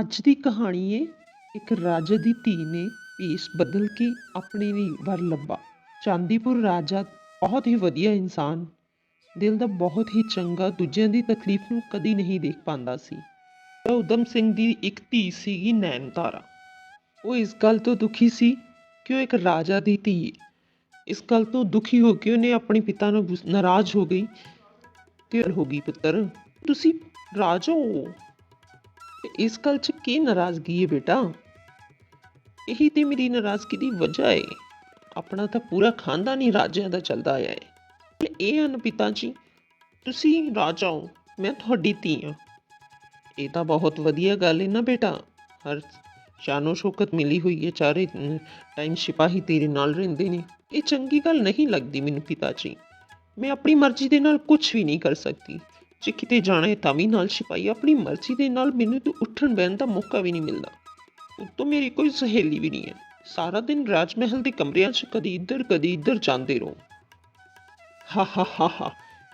ਅੱਜ ਦੀ ਕਹਾਣੀ ਏ, ਇੱਕ ਰਾਜੇ ਦੀ ਧੀ ਨੇ ਭੇਸ ਬਦਲ ਕੇ ਆਪਣੇ ਲਈ ਵਰ ਲੱਭਾ। ਚਾਂਦੀਪੁਰ ਰਾਜਾ ਬਹੁਤ ਹੀ ਵਧੀਆ ਇਨਸਾਨ, ਦਿਲ ਦਾ ਬਹੁਤ ਹੀ ਚੰਗਾ, ਦੂਜਿਆਂ ਦੀ ਤਕਲੀਫ ਨੂੰ ਕਦੀ ਨਹੀਂ ਦੇਖ ਪਾਉਂਦਾ ਸੀ। ਤਾਂ ਉਦਮ ਸਿੰਘ ਦੀ ਇੱਕ ਧੀ ਸੀਗੀ ਨੈਣਤਾਰਾ ਉਹ ਇਸ ਗੱਲ ਤੋਂ ਦੁਖੀ ਸੀ ਕਿ ਉਹ ਇੱਕ ਰਾਜਾ ਦੀ ਧੀ ਹੈ ਇਸ ਗੱਲ ਤੋਂ ਦੁਖੀ ਹੋ ਕੇ ਉਹਨੇ ਆਪਣੇ ਪਿਤਾ ਨਾਲ ਗੁੱਸ- ਨਾਰਾਜ਼ ਹੋ ਗਈ। ਤੇ ਹੋ ਗਈ ਪੁੱਤਰ, ਤੁਸੀਂ ਰਾਜਾ ਹੋ? ਇਸ ਗੱਲ 'ਚ ਕੀ ਨਾਰਾਜ਼ਗੀ ਹੈ ਬੇਟਾ? ਇਹੀ ਤੇ ਮੇਰੀ ਨਾਰਾਜ਼ਗੀ ਦੀ ਵਜ੍ਹਾ ਹੈ ਆਪਣਾ ਤਾਂ ਪੂਰਾ ਖਾਨਦਾਨ ਹੀ ਰਾਜਿਆਂ ਦਾ ਚੱਲਦਾ ਆਇਆ ਹੈ ਇਹ ਹਨ ਪਿਤਾ ਜੀ, ਤੁਸੀਂ ਰਾਜਾ ਹੋ ਮੈਂ ਤੁਹਾਡੀ ਧੀ ਹਾਂ ਇਹ ਤਾਂ ਬਹੁਤ ਵਧੀਆ ਗੱਲ ਹੈ ਨਾ ਬੇਟਾ। ਹਰ ਸ਼ਾਨੋ ਸ਼ੌਕਤ ਮਿਲੀ ਹੋਈ ਹੈ ਚਾਰੇ ਟਾਈਮ ਸਿਪਾਹੀ ਤੇਰੇ ਨਾਲ ਰਹਿੰਦੇ ਨੇ। ਇਹ ਚੰਗੀ ਗੱਲ ਨਹੀਂ ਲੱਗਦੀ ਮੈਨੂੰ ਪਿਤਾ ਜੀ। ਮੈਂ ਆਪਣੀ ਮਰਜ਼ੀ ਦੇ ਨਾਲ ਕੁਝ ਵੀ ਨਹੀਂ ਕਰ ਸਕਦੀ। ਜੇ ਕਿਤੇ ਜਾਣਾ ਹੈ ਤਾਂ ਵੀ ਨਾਲ ਸਿਪਾਹੀ ਆਪਣੀ ਮਰਜ਼ੀ ਦੇ ਨਾਲ ਮੈਨੂੰ ਤਾਂ ਉੱਠਣ ਬਹਿਣ ਦਾ ਮੌਕਾ ਵੀ ਨਹੀਂ ਮਿਲਦਾ। ਉੱਤੋਂ ਮੇਰੀ ਕੋਈ ਸਹੇਲੀ ਵੀ ਨਹੀਂ ਹੈ। ਸਾਰਾ ਦਿਨ ਰਾਜ ਮਹਿਲ ਦੇ ਕਮਰਿਆਂ 'ਚ ਕਦੀ ਇੱਧਰ ਕਦੀ ਇੱਧਰ ਜਾਂਦੇ ਰਹੋ। ਹਾ ਹਾ ਹਾ ਹਾ,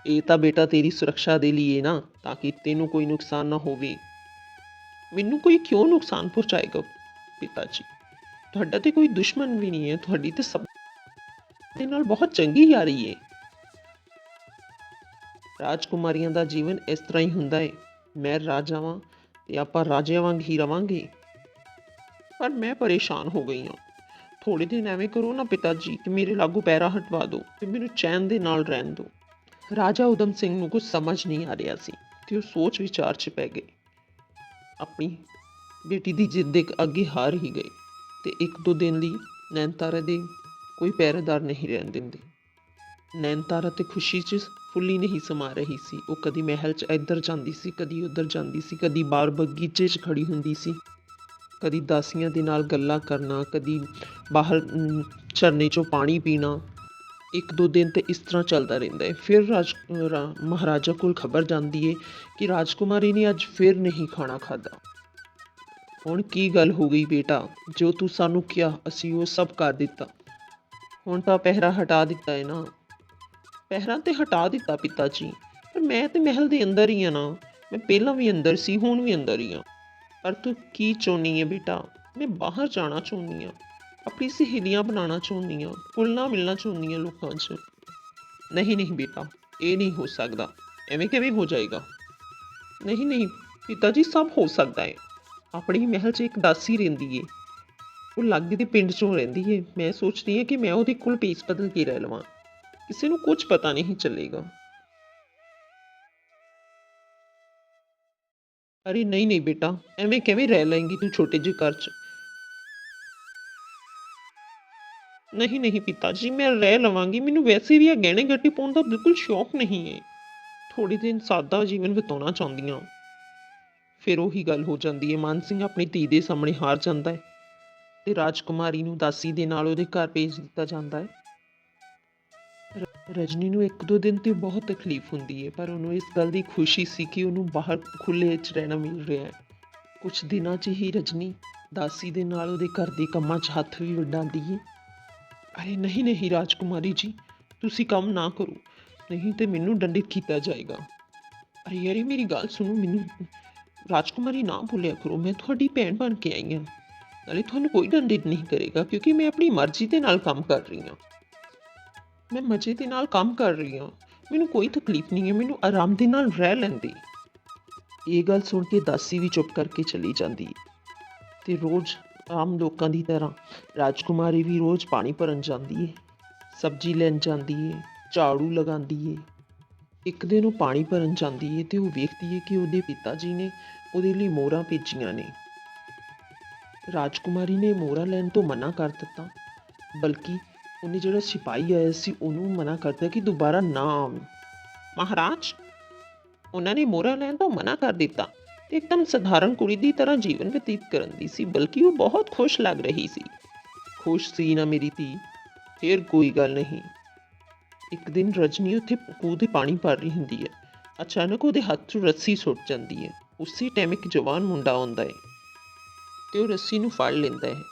ਇਹ ਤਾਂ ਬੇਟਾ ਤੇਰੀ ਸੁਰੱਖਿਆ ਦੇ ਲਈ ਹੈ ਨਾ, ਤਾਂ ਕਿ ਤੈਨੂੰ ਕੋਈ ਨੁਕਸਾਨ ਨਾ ਹੋਵੇ। ਮੈਨੂੰ ਕੋਈ ਕਿਉਂ ਨੁਕਸਾਨ ਪਹੁੰਚਾਏਗਾ ਪਿਤਾ ਜੀ ਤੁਹਾਡਾ ਤੇ ਕੋਈ ਦੁਸ਼ਮਣ ਵੀ ਨਹੀਂ ਹੈ, ਤੁਹਾਡੀ ਤੇ ਸਭ ਦੇ ਨਾਲ ਬਹੁਤ ਚੰਗੀ ਯਾਰੀ ਹੈ। ਰਾਜਕੁਮਾਰੀਆਂ ਦਾ ਜੀਵਨ ਇਸ ਤਰ੍ਹਾਂ ਹੀ ਹੁੰਦਾ ਏ। ਮੈਂ ਰਾਜਾ ਵਾਂ ਤੇ ਆਪਾਂ ਰਾਜਿਆਂ ਵਾਂਗ ਹੀ ਰਵਾਂਗੇ। ਪਰ ਮੈਂ ਪਰੇਸ਼ਾਨ ਹੋ ਗਈ ਹਾਂ ਥੋੜੇ ਦਿਨ ਐਵੇਂ ਕਰੋ ਨਾ ਪਿਤਾ ਜੀ ਕਿ ਮੇਰੇ ਲਾਗੂ ਪੈਰਾ ਹਟਵਾ ਦਿਓ ਤੇ ਮੈਨੂੰ ਚੈਨ ਦੇ ਨਾਲ ਰਹਿਣ ਦਿਓ ਰਾਜਾ ਉਦਮ ਸਿੰਘ ਨੂੰ ਕੁਝ ਸਮਝ ਨਹੀਂ ਆ ਰਿਹਾ ਸੀ ਤੇ ਉਹ ਸੋਚ ਵਿਚਾਰ 'ਚ ਪੈ ਗਏ। ਆਪਣੀ ਬੇਟੀ ਦੀ ਜਿੱਦ ਦੇ ਅੱਗੇ ਹਾਰ ਹੀ ਗਏ ਤੇ ਇੱਕ ਦੋ ਦਿਨ ਲਈ ਨੈਨਤਾਰਾ ਦੇ ਕੋਈ ਪਹਿਰੇਦਾਰ ਨਹੀਂ ਰਹਿਣ ਦਿੰਦੇ। ਨੈਣਤਾਰਾ ਤੇ ਖੁਸ਼ੀ 'ਚ ਫੁੱਲੀ ਨਹੀਂ ਸਮਾ ਰਹੀ ਸੀ। ਉਹ ਕਦੀ ਮਹਿਲ 'ਚ ਇੱਧਰ ਜਾਂਦੀ ਸੀ, ਕਦੀ ਉੱਧਰ ਜਾਂਦੀ ਸੀ, ਕਦੀ ਬਾਹਰ ਬਗੀਚੇ 'ਚ ਖੜੀ ਹੁੰਦੀ ਸੀ। ਕਦੀ ਦਾਸੀਆਂ ਦੇ ਨਾਲ ਗੱਲਾਂ ਕਰਨਾ, ਕਦੀ ਬਾਹਰ ਝਰਨੇ 'ਚੋਂ ਪਾਣੀ ਪੀਣਾ। ਇੱਕ ਦੋ ਦਿਨ ਤੇ ਇਸ ਤਰ੍ਹਾਂ ਚੱਲਦਾ ਰਹਿੰਦਾ ਹੈ। ਫਿਰ ਰਾਜ, ਰਾ- ਮਹਾਰਾਜਾ ਕੋਲ ਖਬਰ ਜਾਂਦੀ ਹੈ ਕਿ ਰਾਜਕੁਮਾਰੀ ਨੇ ਅੱਜ ਫਿਰ ਨਹੀਂ ਖਾਣਾ ਖਾਦਾ ਹੁਣ ਕੀ ਗੱਲ ਹੋ ਗਈ ਬੇਟਾ? ਜੋ ਤੂੰ ਸਾਨੂੰ ਕਿਹਾ, ਅਸੀਂ ਉਹ ਸਭ ਕਰ ਦਿੱਤਾ। ਹੁਣ ਤਾਂ ਪਹਿਰਾ ਹਟਾ ਦਿੱਤਾ ਹੈ ਨਾ। ਪਹਿਰਾਂ ਤੇ ਹਟਾ ਦਿੱਤਾ ਪਿਤਾ ਜੀ। ਪਰ ਮੈਂ ਤੇ ਮਹਿਲ ਦੇ ਅੰਦਰ ਹੀ ਆ ਨਾ। ਮੈਂ ਪਹਿਲਾਂ ਵੀ ਅੰਦਰ ਸੀ, ਹੁਣ ਵੀ ਅੰਦਰ ਹੀ ਆ। ਪਰ ਤੂੰ ਕੀ ਚਾਹੁੰਦੀ ਹੈ ਬੇਟਾ? ਮੈਂ ਬਾਹਰ ਜਾਣਾ ਚਾਹੁੰਦੀ ਆ। ਆਪਣੀ ਸਹੇਲੀਆਂ ਬਣਾਉਣਾ ਚਾਹੁੰਦੀ ਆ। ਫੁੱਲਣਾ ਮਿਲਣਾ ਚਾਹੁੰਦੀ ਆ ਲੋਕਾਂ 'ਚ। ਨਹੀਂ ਨਹੀਂ ਬੇਟਾ, ਇਹ ਨਹੀਂ ਹੋ ਸਕਦਾ। ਐਵੇਂ ਕਿਵੇਂ ਹੋ ਜਾਏਗਾ? ਨਹੀਂ ਨਹੀਂ, ਪਿਤਾ ਜੀ ਸਭ ਹੋ ਸਕਦਾ ਹੈ ਆਪਣੀ ਮਹਿਲ 'ਚ ਇੱਕ ਦਾਸੀ ਰਹਿੰਦੀ ਏ। ਉਹ ਲਾਗੇ ਦੇ ਪਿੰਡ 'ਚੋਂ ਰਹਿੰਦੀ ਏ। ਮੈਂ ਸੋਚਦੀ ਹਾਂ ਕਿ ਮੈਂ ਉਹਦੇ ਕੋਲ ਪੇਸ ਬਦਲ ਕੇ ਰਹਿ ਲਵਾਂ। ਕਿਸੇ ਨੂੰ ਕੁਝ ਪਤਾ ਨਹੀਂ ਚੱਲੇਗਾ। ਅਰੇ ਨਹੀਂ ਨਹੀਂ ਬੇਟਾ, ਐਵੇਂ ਕਿਵੇਂ ਰਹਿ ਲਏਂਗੀ ਤੂੰ ਛੋਟੇ ਜਿਹੇ ਘਰ 'ਚ? ਨਹੀਂ ਨਹੀਂ ਪਿਤਾ ਜੀ, ਮੈਂ ਰਹਿ ਲਵਾਂਗੀ। ਮੈਨੂੰ ਵੈਸੇ ਵੀ ਇਹ ਗਹਿਣੇ ਗੱਟੀ ਪਾਉਣ ਦਾ ਬਿਲਕੁਲ ਸ਼ੌਕ ਨਹੀਂ ਹੈ। ਥੋੜੀ ਦਿਨ ਸਾਦਾ ਜੀਵਨ ਬਿਤਾਉਣਾ ਚਾਹੁੰਦੀ ਹਾਂ ਫਿਰ ਉਹੀ ਗੱਲ ਹੋ ਜਾਂਦੀ ਹੈ, ਮਾਨ ਸਿੰਘ ਆਪਣੀ ਧੀ ਦੇ ਸਾਹਮਣੇ ਹਾਰ ਜਾਂਦਾ ਹੈ ਤੇ ਰਾਜਕੁਮਾਰੀ ਨੂੰ ਦਾਸੀ ਦੇ ਨਾਲ ਉਹਦੇ ਘਰ ਭੇਜ ਦਿੱਤਾ ਜਾਂਦਾ ਹੈ। ਰਜਨੀ ਨੂੰ ਇੱਕ ਦੋ ਦਿਨ ਤੇ ਬਹੁਤ ਤਕਲੀਫ ਹੁੰਦੀ ਹੈ ਪਰ ਉਹਨੂੰ ਇਸ ਗੱਲ ਦੀ ਖੁਸ਼ੀ ਸੀ ਕਿ ਉਹਨੂੰ ਬਾਹਰ ਖੁੱਲ੍ਹੇ 'ਚ ਰਹਿਣਾ ਮਿਲ ਰਿਹਾ ਹੈ। ਕੁਝ ਦਿਨਾਂ 'ਚ ਹੀ ਰਜਨੀ ਦਾਸੀ ਦੇ ਨਾਲ ਉਹਦੇ ਘਰ ਦੇ ਕੰਮਾਂ 'ਚ ਹੱਥ ਵੀ ਵਡਾਉਂਦੀ ਹੈ ਅਰੇ ਨਹੀਂ ਨਹੀਂ ਰਾਜਕੁਮਾਰੀ ਜੀ, ਤੁਸੀਂ ਕੰਮ ਨਾ ਕਰੋ, ਨਹੀਂ ਤੇ ਮੈਨੂੰ ਡੰਡਿਤ ਕੀਤਾ ਜਾਏਗਾ। ਅਰੇ ਯਾਰੀ ਮੇਰੀ ਗੱਲ ਸੁਣੋ, ਮੈਨੂੰ ਰਾਜਕੁਮਾਰੀ ਨਾ ਭੁੱਲਿਆ ਕਰੋ, ਮੈਂ ਤੁਹਾਡੀ ਭੈਣ ਬਣ ਕੇ ਆਈ ਹਾਂ। ਨਾਲੇ ਤੁਹਾਨੂੰ ਕੋਈ ਡੰਡਿਤ ਨਹੀਂ ਕਰੇਗਾ, ਕਿਉਂਕਿ ਮੈਂ ਆਪਣੀ ਮਰਜ਼ੀ ਦੇ ਨਾਲ ਕੰਮ ਕਰ ਰਹੀ ਹਾਂ। ਮੈਂ ਮਜ਼ੇ ਦੇ ਨਾਲ ਕੰਮ ਕਰ ਰਹੀ ਹਾਂ। ਮੈਨੂੰ ਕੋਈ ਤਕਲੀਫ ਨਹੀਂ ਹੈ, ਮੈਨੂੰ ਆਰਾਮ ਦੇ ਨਾਲ ਰਹਿ ਲੈਂਦੀ। ਇਹ ਗੱਲ ਸੁਣ ਕੇ ਦਾਸੀ ਵੀ ਚੁੱਪ ਕਰਕੇ ਚਲੀ ਜਾਂਦੀ ਤੇ ਰੋਜ਼ ਆਮ ਲੋਕਾਂ ਦੀ ਤਰ੍ਹਾਂ ਰਾਜਕੁਮਾਰੀ ਵੀ ਰੋਜ਼ ਪਾਣੀ ਭਰਨ ਜਾਂਦੀ ਹੈ, ਸਬਜ਼ੀ ਲੈਣ ਜਾਂਦੀ ਹੈ, ਝਾੜੂ ਲਗਾਉਂਦੀ ਹੈ। ਇੱਕ ਦਿਨ ਉਹ ਪਾਣੀ ਭਰਨ ਜਾਂਦੀ ਹੈ ਤੇ ਉਹ ਵੇਖਦੀ ਹੈ ਕਿ ਉਹਦੇ ਪਿਤਾ ਜੀ ਨੇ ਉਹਦੇ ਲਈ ਮੋਹਰਾਂ ਭੇਜੀਆਂ ਨੇ। ਰਾਜਕੁਮਾਰੀ ਨੇ ਮੋਹਰਾਂ ਲੈਣ ਤੋਂ ਮਨਾ ਕਰ ਦਿੱਤਾ, ਬਲਕਿ ਉਹਨੇ ਜਿਹੜਾ ਸਿਪਾਹੀ ਆਇਆ ਸੀ, ਉਹਨੂੰ ਮਨਾ ਕਰਤਾ ਕਿ ਦੁਬਾਰਾ ਨਾ ਆਵੇ। ਮਹਾਰਾਜ, ਉਹਨਾਂ ਨੇ ਮੋਹਰਾ ਲੈਣ ਤੋਂ ਮਨਾ ਕਰ ਦਿੱਤਾ ਤੇ ਇੱਕਦਮ ਸਧਾਰਨ ਕੁੜੀ ਦੀ ਤਰ੍ਹਾਂ ਜੀਵਨ ਬਤੀਤ ਕਰਨ ਦੀ ਸੀ, ਬਲਕਿ ਉਹ ਬਹੁਤ ਖੁਸ਼ ਲੱਗ ਰਹੀ ਸੀ। ਖੁਸ਼ ਸੀ ਨਾ ਮੇਰੀ ਧੀ, ਫੇਰ ਕੋਈ ਗੱਲ ਨਹੀਂ। ਇੱਕ ਦਿਨ ਰਜਨੀ ਉੱਥੇ ਖੂਹ ਦੇ ਪਾਣੀ ਭਰ ਰਹੀ ਹੁੰਦੀ ਹੈ। ਅਚਾਨਕ ਉਹਦੇ ਹੱਥ 'ਚੋਂ ਰੱਸੀ ਸੁੱਟ ਜਾਂਦੀ ਹੈ। ਉਸੇ ਟਾਈਮ ਇੱਕ ਜਵਾਨ ਮੁੰਡਾ ਆਉਂਦਾ ਹੈ ਤੇ ਉਹ ਰੱਸੀ ਨੂੰ ਫੜ ਲੈਂਦਾ ਹੈ।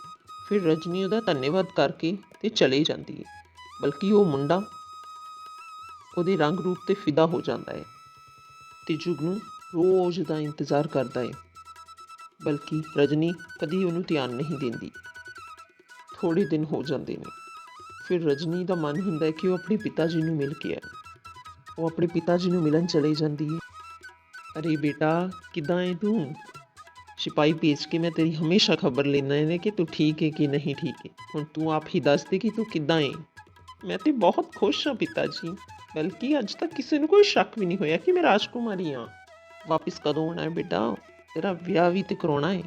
ਫਿਰ ਰਜਨੀ ਉਹਦਾ ਧੰਨਵਾਦ ਕਰਕੇ ਤੇ ਚਲੇ ਜਾਂਦੀ ਹੈ, ਬਲਕਿ ਉਹ ਮੁੰਡਾ ਉਹਦੇ ਰੰਗ ਰੂਪ ਤੇ ਫਿਦਾ ਹੋ ਜਾਂਦਾ ਹੈ ਤੇ ਜੁਗਨੂ ਰੋਜ਼ ਦਾ ਇੰਤਜ਼ਾਰ ਕਰਦਾ ਹੈ, ਬਲਕਿ ਰਜਨੀ ਕਦੀ ਉਹਨੂੰ ਧਿਆਨ ਨਹੀਂ ਦਿੰਦੀ। ਥੋੜੇ ਦਿਨ ਹੋ ਜਾਂਦੇ ਨੇ, ਫਿਰ ਰਜਨੀ ਦਾ ਮਨ ਹੁੰਦਾ ਹੈ ਕਿ ਉਹ ਆਪਣੇ ਪਿਤਾ ਜੀ ਨੂੰ ਮਿਲ ਕੇ ਆਏ। ਉਹ ਆਪਣੇ ਪਿਤਾ ਜੀ ਨੂੰ ਮਿਲਣ ਚਲੀ ਜਾਂਦੀ ਹੈ। ਅਰੇ ਬੇਟਾ, ਕਿੱਦਾਂ ਹੈ ਤੂੰ? ਸਿਪਾਹੀ ਭੇਜ ਕੇ ਮੈਂ ਤੇਰੀ ਹਮੇਸ਼ਾ ਖਬਰ ਲੈਣਾ ਹੈ ਕਿ ਤੂੰ ਠੀਕ ਹੈ ਕਿ ਨਹੀਂ ਠੀਕ ਹੈ। ਹੁਣ ਤੂੰ ਆਪ ਹੀ ਦੱਸ ਦੇ ਕਿ ਤੂੰ ਕਿੱਦਾਂ ਹੈ। ਮੈਂ ਤੇ ਬਹੁਤ ਖੁਸ਼ ਹਾਂ ਪਿਤਾ ਜੀ। ਬਲਕਿ ਅੱਜ ਤੱਕ ਕਿਸੇ ਨੂੰ ਕੋਈ ਸ਼ੱਕ ਵੀ ਨਹੀਂ ਹੋਇਆ ਕਿ ਮੈਂ ਰਾਜਕੁਮਾਰੀ ਹਾਂ। ਵਾਪਿਸ ਕਦੋਂ ਆਉਣਾ ਹੈ ਬੇਟਾ? ਤੇਰਾ ਵਿਆਹ ਵੀ ਤੇ ਕਰਾਉਣਾ ਹੈ।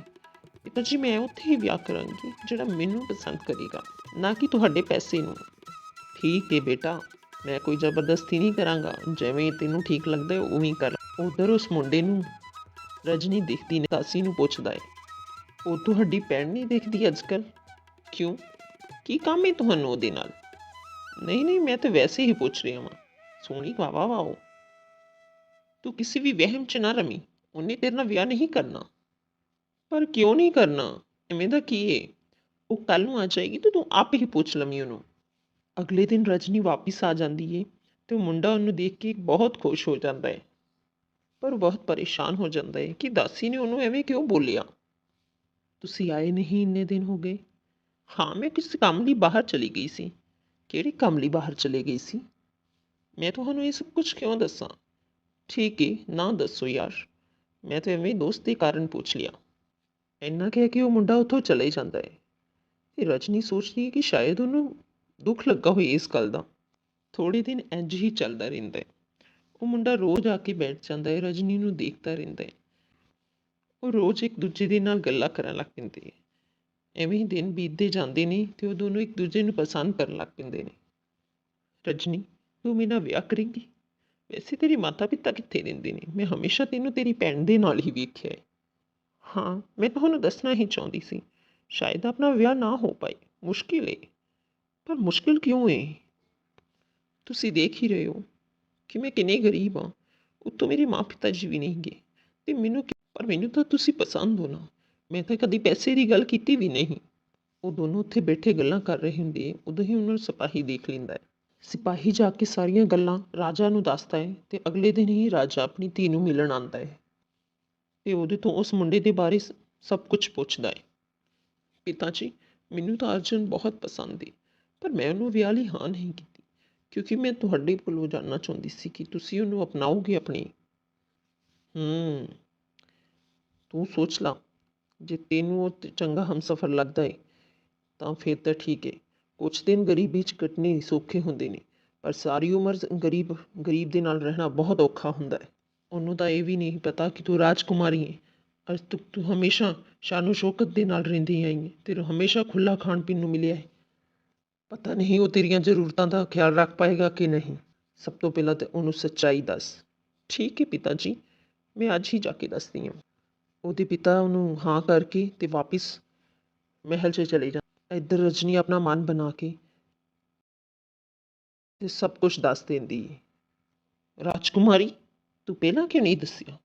ਪਿਤਾ ਜੀ, ਮੈਂ ਉੱਥੇ ਹੀ ਵਿਆਹ ਕਰਾਂਗੀ, ਜਿਹੜਾ ਮੈਨੂੰ ਪਸੰਦ ਕਰੇਗਾ। ਨਾ ਕਿ ਤੁਹਾਡੇ ਪੈਸੇ ਨੂੰ। ਠੀਕ ਹੈ ਬੇਟਾ, ਮੈਂ ਕੋਈ ਜ਼ਬਰਦਸਤੀ ਨਹੀਂ ਕਰਾਂਗਾ। ਜਿਵੇਂ ਤੈਨੂੰ ਠੀਕ ਲੱਗਦਾ ਹੈ, ਉਵੇਂ ਕਰ। ਉਧਰ ਉਸ ਮੁੰਡੇ ਨੂੰ ਰਜਨੀ ਦੇਖਦੀ ਨੇ, ਤਾਸੀ ਨੂੰ ਪੁੱਛਦਾ ਹੈ ਉਹ ਤੁਹਾਡੀ ਭੈਣ ਨਹੀਂ ਦੇਖਦੀ ਅੱਜਕੱਲ ਕਿਉਂ? ਕੀ ਕੰਮ ਹੈ ਤੁਹਾਨੂੰ ਉਹਦੇ ਨਾਲ? ਨਹੀਂ ਨਹੀਂ, ਮੈਂ ਤਾਂ ਵੈਸੇ ਹੀ ਪੁੱਛ ਰਿਹਾ ਹਾਂ ਸੋਹਣੀ ਵਾਵਾ ਵਾਓ ਤੂੰ ਕਿਸੇ ਵੀ ਵਹਿਮ 'ਚ ਨਾ ਰਮੀ ਉਹਨੇ ਤੇਰੇ ਨਾਲ ਵਿਆਹ ਨਹੀਂ ਕਰਨਾ। ਪਰ ਕਿਉਂ ਨਹੀਂ ਕਰਨਾ? ਐਵੇਂ ਦਾ ਕੀ ਏ? ਉਹ ਕੱਲ ਨੂੰ ਆ ਜਾਏਗੀ ਤੇ ਤੂੰ ਆਪ ਹੀ ਪੁੱਛ ਲਵੀਂ ਉਹਨੂੰ। ਅਗਲੇ ਦਿਨ ਰਜਨੀ ਵਾਪਿਸ ਆ ਜਾਂਦੀ ਏ ਤੇ ਉਹ ਮੁੰਡਾ ਉਹਨੂੰ ਦੇਖ ਕੇ ਬਹੁਤ ਖੁਸ਼ ਹੋ ਜਾਂਦਾ ਹੈ ਪਰ ਉਹ ਬਹੁਤ ਪਰੇਸ਼ਾਨ ਹੋ ਜਾਂਦਾ ਹੈ ਕਿ ਦਾਸੀ ਨੇ ਉਹਨੂੰ ਐਵੇਂ ਕਿਉਂ ਬੋਲਿਆ? ਤੁਸੀਂ ਆਏ ਨਹੀਂ ਇੰਨੇ ਦਿਨ ਹੋ ਗਏ। ਹਾਂ, ਮੈਂ ਕਿਸੇ ਕੰਮ ਲਈ ਬਾਹਰ ਚਲੀ ਗਈ ਸੀ? ਕਿਹੜੇ ਕੰਮ ਲਈ ਬਾਹਰ ਚਲੇ ਗਈ ਸੀ? ਮੈਂ ਤੁਹਾਨੂੰ ਇਹ ਸਭ ਕੁਝ ਕਿਉਂ ਦੱਸਾਂ? ਠੀਕ ਹੈ ਨਾ ਦੱਸੋ ਯਾਰ। ਮੈਂ ਤਾਂ ਐਵੇਂ ਦੋਸਤ ਦੇ ਕਾਰਨ ਪੁੱਛ ਲਿਆ। ਇੰਨਾ ਕਹਿ ਕੇ ਉਹ ਮੁੰਡਾ ਉੱਥੋਂ ਚਲੇ ਜਾਂਦਾ ਹੈ। ਤੇ ਰਜਨੀ ਸੋਚਦੀ ਹੈ ਕਿ ਸ਼ਾਇਦ ਉਹਨੂੰ ਦੁੱਖ ਲੱਗਾ ਹੋਏ ਇਸ ਗੱਲ ਦਾ। ਥੋੜੇ ਦਿਨ ਇੰਝ ਹੀ ਚੱਲਦਾ ਰਹਿੰਦਾ ਹੈ। ਉਹ ਮੁੰਡਾ ਰੋਜ਼ ਆ ਕੇ ਬੈਠ ਜਾਂਦਾ ਹੈ, ਰਜਨੀ ਨੂੰ ਦੇਖਦਾ ਰਹਿੰਦਾ ਹੈ। ਉਹ ਰੋਜ਼ ਇੱਕ ਦੂਜੇ ਦੇ ਨਾਲ ਗੱਲਾਂ ਕਰਨ ਲੱਗ ਪੈਂਦੇ ਹੈ। ਐਵੇਂ ਹੀ ਦਿਨ ਬੀਤਦੇ ਜਾਂਦੇ ਨੇ ਤੇ ਉਹ ਦੋਨੋਂ ਇੱਕ ਦੂਜੇ ਨੂੰ ਪਸੰਦ ਕਰਨ ਲੱਗ ਪੈਂਦੇ ਨੇ। ਰਜਨੀ, ਤੂੰ ਮੇਰਾ ਵਿਆਹ ਕਰੇਂਗੀ? ਵੈਸੇ ਤੇਰੀ ਮਾਤਾ ਪਿਤਾ ਕਿੱਥੇ ਰਹਿੰਦੇ ਨੇ? ਮੈਂ ਹਮੇਸ਼ਾ ਤੈਨੂੰ ਤੇਰੀ ਭੈਣ ਦੇ ਨਾਲ ਹੀ ਵੇਖਿਆ ਹੈ। ਹਾਂ, ਮੈਂ ਤੁਹਾਨੂੰ ਦੱਸਣਾ ਹੀ ਚਾਹੁੰਦੀ ਸੀ। ਸ਼ਾਇਦ ਆਪਣਾ ਵਿਆਹ ਨਾ ਹੋ ਪਾਏ। ਮੁਸ਼ਕਿਲ ਹੈ। ਪਰ ਮੁਸ਼ਕਿਲ ਕਿਉਂ ਹੈ? ਤੁਸੀਂ ਦੇਖ ਹੀ ਰਹੇ ਹੋ। ਕਿ ਮੈਂ ਕਿੰਨੇ ਗਰੀਬ ਹਾਂ ਉੱਤੋਂ ਮੇਰੇ ਮਾਂ ਪਿਤਾ ਜੀ ਵੀ ਨਹੀਂ ਗਏ ਤੇ ਮੈਨੂੰ ਪਰ ਮੈਨੂੰ ਤਾਂ ਤੁਸੀਂ ਪਸੰਦ ਹੋ ਨਾ। ਮੈਂ ਤਾਂ ਕਦੀ ਪੈਸੇ ਦੀ ਗੱਲ ਕੀਤੀ ਵੀ ਨਹੀਂ। ਉਹ ਦੋਨੋਂ ਉੱਥੇ ਬੈਠੇ ਗੱਲਾਂ ਕਰ ਰਹੇ ਹੁੰਦੇ ਉਦੋਂ ਹੀ ਉਹਨਾਂ ਨੂੰ ਸਿਪਾਹੀ ਦੇਖ ਲੈਂਦਾ ਹੈ। ਸਿਪਾਹੀ ਜਾ ਕੇ ਸਾਰੀਆਂ ਗੱਲਾਂ ਰਾਜਾ ਨੂੰ ਦੱਸਦਾ ਹੈ ਤੇ ਅਗਲੇ ਦਿਨ ਹੀ ਰਾਜਾ ਆਪਣੀ ਧੀ ਨੂੰ ਮਿਲਣ ਆਉਂਦਾ ਹੈ। ਤੇ ਉਹਦੇ ਤੋਂ ਉਸ ਮੁੰਡੇ ਦੇ ਬਾਰੇ ਸਭ ਕੁਝ ਪੁੱਛਦਾ ਹੈ। ਪਿਤਾ ਜੀ, ਮੈਨੂੰ ਤਾਂ ਅਰਜਨ ਬਹੁਤ ਪਸੰਦ ਹੈ ਪਰ ਮੈਂ ਉਹਨੂੰ ਵਿਆਹ ਲਈ ਹਾਂ ਨਹੀਂ ਕੀਤੀ ਕਿਉਂਕਿ ਮੈਂ ਤੁਹਾਡੇ ਕੋਲੋਂ ਜਾਣਨਾ ਚਾਹੁੰਦੀ ਸੀ ਕਿ ਤੁਸੀਂ ਉਹਨੂੰ ਅਪਣਾਓਗੇ ਆਪਣੀ। ਹੂੰ। ਤੂੰ ਸੋਚ ਲਾ। ਜੇ ਤੈਨੂੰ ਉਹ ਚੰਗਾ ਹਮਸਫਰ ਲੱਗਦਾ ਏ, ਤਾਂ ਫਿਰ ਤਾਂ ਠੀਕ ਹੈ ਕੁਛ ਦਿਨ ਗਰੀਬੀ 'ਚ ਕੱਟਣੇ ਸੌਖੇ ਹੁੰਦੇ ਨੇ, ਪਰ ਸਾਰੀ ਉਮਰ ਗਰੀਬ ਗਰੀਬ ਦੇ ਨਾਲ ਰਹਿਣਾ ਬਹੁਤ ਔਖਾ ਹੁੰਦਾ ਹੈ ਉਹਨੂੰ ਤਾਂ ਇਹ ਵੀ ਨਹੀਂ ਪਤਾ ਕਿ ਤੂੰ ਰਾਜਕੁਮਾਰੀ ਹੈ ਅੱਜ ਤੱਕ ਤੂੰ ਹਮੇਸ਼ਾ ਸ਼ਾਨੋ ਸ਼ੌਕਤ ਦੇ ਨਾਲ ਰਹਿੰਦੀ ਆਈ ਹੈ ਤੇਰੇ ਹਮੇਸ਼ਾ ਖੁੱਲਾ ਖਾਣ ਪੀਣ ਨੂੰ ਮਿਲਿਆ ਹੈ ਪਤਾ ਨਹੀਂ ਉਹ ਤੇਰੀਆਂ ਜ਼ਰੂਰਤਾਂ ਦਾ ਖਿਆਲ ਰੱਖ ਪਾਏਗਾ ਕਿ ਨਹੀਂ ਸਭ ਤੋਂ ਪਹਿਲਾਂ ਤਾਂ ਉਹਨੂੰ ਸੱਚਾਈ ਦੱਸ ਠੀਕ ਹੈ ਪਿਤਾ ਜੀ ਮੈਂ ਅੱਜ ਹੀ ਜਾ ਕੇ ਦੱਸਦੀ ਹਾਂ ਉਹਦੇ ਪਿਤਾ ਉਹਨੂੰ ਹਾਂ ਕਰਕੇ ਤੇ ਵਾਪਿਸ ਮਹਿਲ 'ਚ ਚਲੇ ਜਾ ਇੱਧਰ ਰਜਨੀ ਆਪਣਾ ਮਨ ਬਣਾ ਕੇ ਤੇ ਸਭ ਕੁਝ ਦੱਸ ਦਿੰਦੀ ਹੈ ਰਾਜਕੁਮਾਰੀ ਤੂੰ ਪਹਿਲਾਂ ਕਿਉਂ ਨਹੀਂ ਦੱਸਿਆ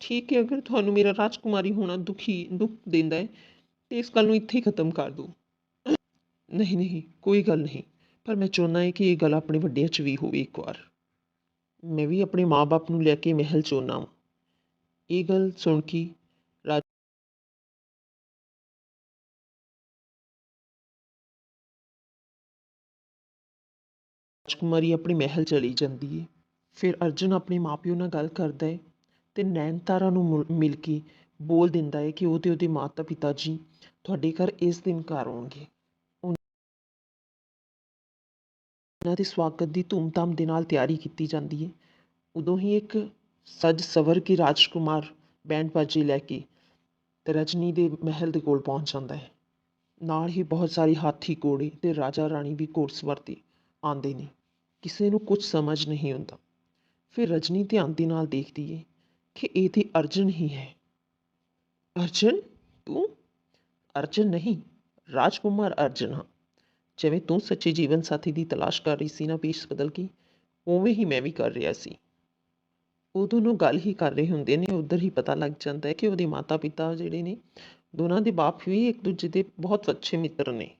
ਠੀਕ ਹੈ ਅਗਰ ਤੁਹਾਨੂੰ ਮੇਰਾ ਰਾਜਕੁਮਾਰੀ ਹੋਣਾ ਦੁਖੀ ਦੁੱਖ ਦਿੰਦਾ ਹੈ ਤੇ ਇਸ ਗੱਲ ਨੂੰ ਇੱਥੇ ਹੀ ਖਤਮ ਕਰ ਦਿਓ ਨਹੀਂ ਨਹੀਂ, ਕੋਈ ਗੱਲ ਨਹੀਂ। ਪਰ ਮੈਂ ਚਾਹੁੰਦਾ ਹਾਂ ਕਿ ਇਹ ਗੱਲ ਆਪਣੇ ਵੱਡਿਆਂ 'ਚ ਵੀ ਹੋਵੇ ਇੱਕ ਵਾਰ। ਮੈਂ ਵੀ ਆਪਣੇ ਮਾਂ ਬਾਪ ਨੂੰ ਲੈ ਕੇ ਮਹਿਲ 'ਚ ਆਉਣਾ ਵਾਂ। ਇਹ ਗੱਲ ਸੁਣ ਕੇ ਰਾਜ ਰਾਜਕੁਮਾਰੀ ਆਪਣੇ ਮਹਿਲ ਚਲੀ ਜਾਂਦੀ ਹੈ ਫਿਰ ਅਰਜੁਨ ਆਪਣੇ ਮਾਪਿਓ ਨਾਲ ਗੱਲ ਕਰਦਾ ਹੈ ਤੇ ਨੈਣਤਾਰਾ ਨੂੰ ਮੁਲ- ਮਿਲ ਕੇ ਬੋਲ ਦਿੰਦਾ ਹੈ ਕਿ ਉਹ ਤੇ ਉਹਦੇ ਮਾਤਾ ਪਿਤਾ ਜੀ ਤੁਹਾਡੇ ਘਰ ਇਸ ਦਿਨ ਘਰ ਆਉਣਗੇ। ਉਹਨਾਂ ਦੇ ਸਵਾਗਤ ਦੀ ਧੂਮਧਾਮ ਦੇ ਨਾਲ ਤਿਆਰੀ ਕੀਤੀ ਜਾਂਦੀ ਹੈ। ਉਦੋਂ ਹੀ ਇੱਕ ਸਜ ਸਵਰ ਕੇ ਰਾਜਕੁਮਾਰ ਬੈਂਡ ਬਾਜੀ ਲੈ ਕੇ ਤੇ ਰਜਨੀ ਦੇ ਮਹਿਲ ਦੇ ਕੋਲ ਪਹੁੰਚ ਜਾਂਦਾ ਹੈ। ਨਾਲ ਹੀ ਬਹੁਤ ਸਾਰੇ ਹਾਥੀ, ਘੋੜੇ ਤੇ ਰਾਜਾ ਰਾਣੀ ਵੀ ਘੋੜਸਵਾਰ ਤੇ ਆਉਂਦੇ ਨੇ। ਕਿਸੇ ਨੂੰ ਕੁਝ ਸਮਝ ਨਹੀਂ ਆਉਂਦਾ ਫਿਰ ਰਜਨੀ ਧਿਆਨ ਦੇ ਨਾਲ ਦੇਖਦੀ ਹੈ ਕਿ ਇਹ ਤੇ ਅਰਜਨ ਹੀ ਹੈ। ਅਰਜਨ? ਤੂੰ? ਅਰਜਨ ਨਹੀਂ, ਰਾਜਕੁਮਾਰ ਅਰਜਨ ਹਾਂ। ਜਿਵੇਂ ਤੂੰ ਸੱਚੇ ਜੀਵਨ ਸਾਥੀ ਦੀ ਤਲਾਸ਼ ਕਰ ਰਹੀ ਸੀ ਨਾ ਪੇਸ਼ ਬਦਲ ਕੇ, ਉਵੇਂ ਹੀ ਮੈਂ ਵੀ ਕਰ ਰਿਹਾ ਸੀ। ਉਹ ਦੋਨੋਂ ਗੱਲ ਹੀ ਕਰ ਰਹੇ ਹੁੰਦੇ ਨੇ, ਉਧਰ ਹੀ ਪਤਾ ਲੱਗ ਜਾਂਦਾ ਹੈ ਕਿ ਉਹਦੇ ਮਾਤਾ ਪਿਤਾ ਜਿਹੜੇ ਨੇ, ਦੋਨਾਂ ਦੇ ਬਾਪ ਵੀ ਇੱਕ ਦੂਜੇ ਦੇ ਬਹੁਤ ਅੱਛੇ ਮਿੱਤਰ ਨੇ।